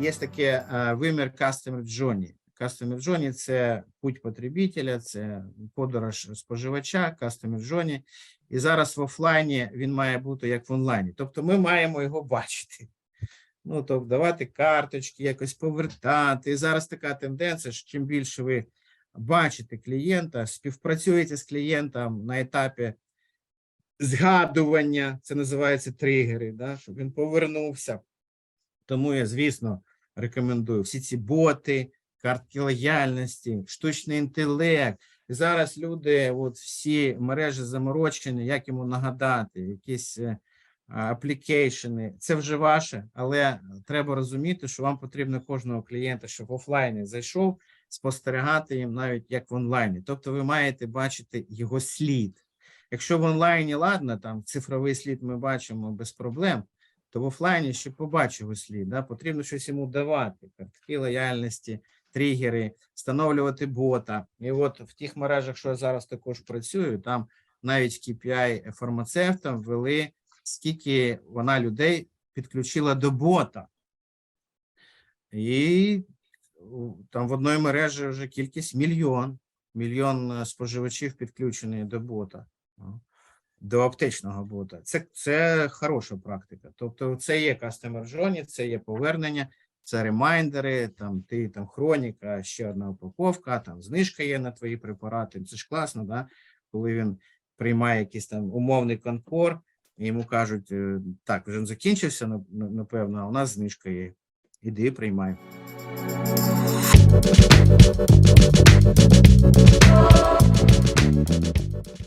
Є таке е, вимір Customer Journey. Customer Journey – це путь потребителя, це подорож споживача, Customer Journey. І зараз в офлайні він має бути як в онлайні. Тобто ми маємо його бачити. Ну, тобто давати карточки, якось повертати. І зараз така тенденція, що чим більше ви бачите клієнта, співпрацюєте з клієнтом на етапі згадування, це називається тригери, да, щоб він повернувся. Тому я, звісно, рекомендую всі ці боти, картки лояльності, штучний інтелект. І зараз люди, от всі мережі заморочені, як йому нагадати, якісь е, аплікейшени. Це вже ваше, але треба розуміти, що вам потрібно кожного клієнта, щоб в офлайні зайшов, спостерігати їм навіть як в онлайні. Тобто ви маєте бачити його слід. Якщо в онлайні ладно, там цифровий слід ми бачимо без проблем, то в офлайні ще побачив слід. Да? Потрібно щось йому давати, картки лояльності, тригери, встановлювати бота. І от в тих мережах, що я зараз також працюю, там навіть KPI фармацевтам ввели, скільки вона людей підключила до бота. І там в одної мережі вже кількість мільйон. Мільйон е, споживачів підключений до бота, до аптечного бота. Це, це хороша практика. Тобто, це є customer journey, це є повернення, це ремайдери, там ти там хроніка, ще одна упаковка, там знижка є на твої препарати. Це ж класно, да? коли він приймає якийсь там умовний конкор, і йому кажуть: е, так, вже закінчився, напевно, а у нас знижка є. Іди, приймай.